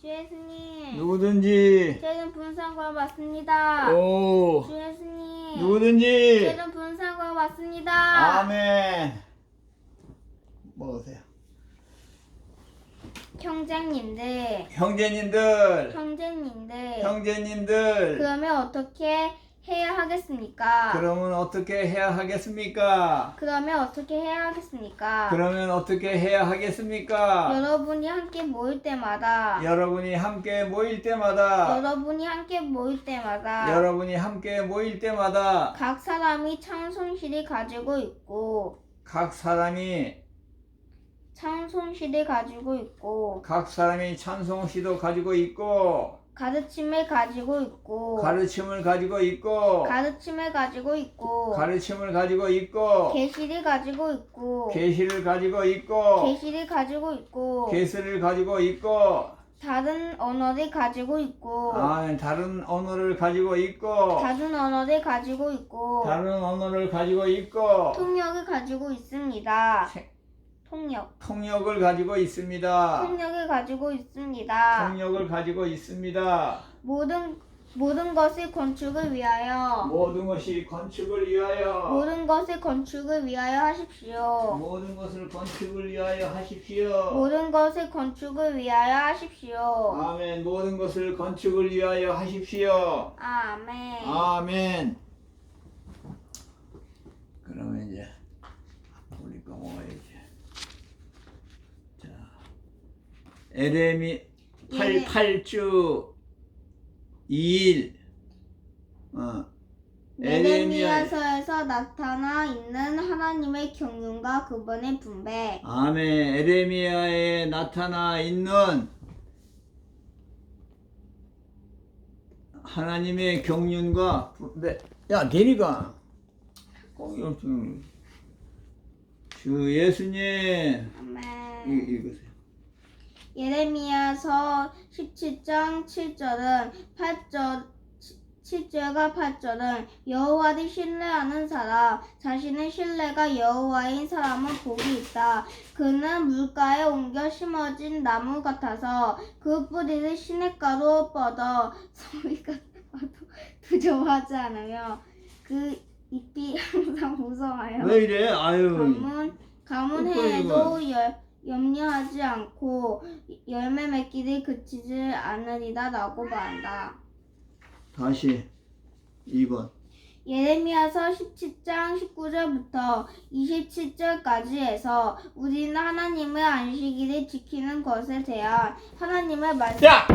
주 예수님. 누구든지 저는 분상과 맞습니다. 오 주 예수님. 누구든지 저는 분상과 맞습니다. 아멘 먹으세요 형제님들. 형제님들 형제님들. 형제님들 그러면 어떻게 해야 하겠습니까? 그러면 어떻게 해야 하겠습니까? 그러면 어떻게 해야 하겠습니까? 그러면 어떻게 해야 하겠습니까? 여러분이 함께 모일 때마다 여러분이 함께 모일 때마다 여러분이 함께 모일 때마다 여러분이 함께 모일 때마다 각 사람이 찬송시를 가지고 있고 각 사람이 찬송시를 가지고 있고 각 사람이 찬송 시도 가지고 있고 가르침을 가지고 있고 가르침을 가지고 있고 가르침을 가지고 있고 가르침을 가지고 있고 계시를 가지고 있고 계시를 가지고 있고 계시를 가지고 있고 계시를 가지고 있고 다른 언어를 가지고 있고 아, 다른 언어를 가지고 있고 다른 언어를 가지고 있고 다른 언어를 가지고 있고 통역을 가지고 있습니다. 세- 통역 통역을 가지고 있습니다. 통역을 가지고 있습니다. 통역을 가지고 있습니다. 모든 모든 것을 건축을 위하여 모든 것이 건축을 위하여 모든 것을 건축을 위하여 하십시오. 모든 것을 건축을 위하여 하십시오. 모든 것을 건축을 위하여 하십시오. 아멘. 모든 것을 건축을 위하여 하십시오. 아멘. 아멘. 그러면 이제 우리 거 먹어야지. 자, 에레미 8, 예. 8주 2일 어, 예레미야서에서 나타나 있는 하나님의 경륜과 그분의 분배. 아멘. 에레미야에 나타나 있는 하나님의 경륜과 분배. 야, 대리가 없음. 주 예수님 아멘. 이- 읽으세요. 예레미야서 17장 7절은 8절 7절과 8절은 여호와를 신뢰하는 사람 자신의 신뢰가 여호와인 사람은 복이 있다. 그는 물가에 옮겨 심어진 나무 같아서 그 뿌리를 시냇가로 뻗어 소리가 나도 두려워하지 않으며 그 잎이 항상 무성하여 왜 이래? 아유. 가문 가문 해에도 열, 염려하지 않고 열매 맺기를 그치지 않으리다라고 말한다. 다시 2번. 예레미야서 17장 19절부터 27절까지 해서 우리는 하나님의 안식일을 지키는 것에 대한 하나님의 말씀 야!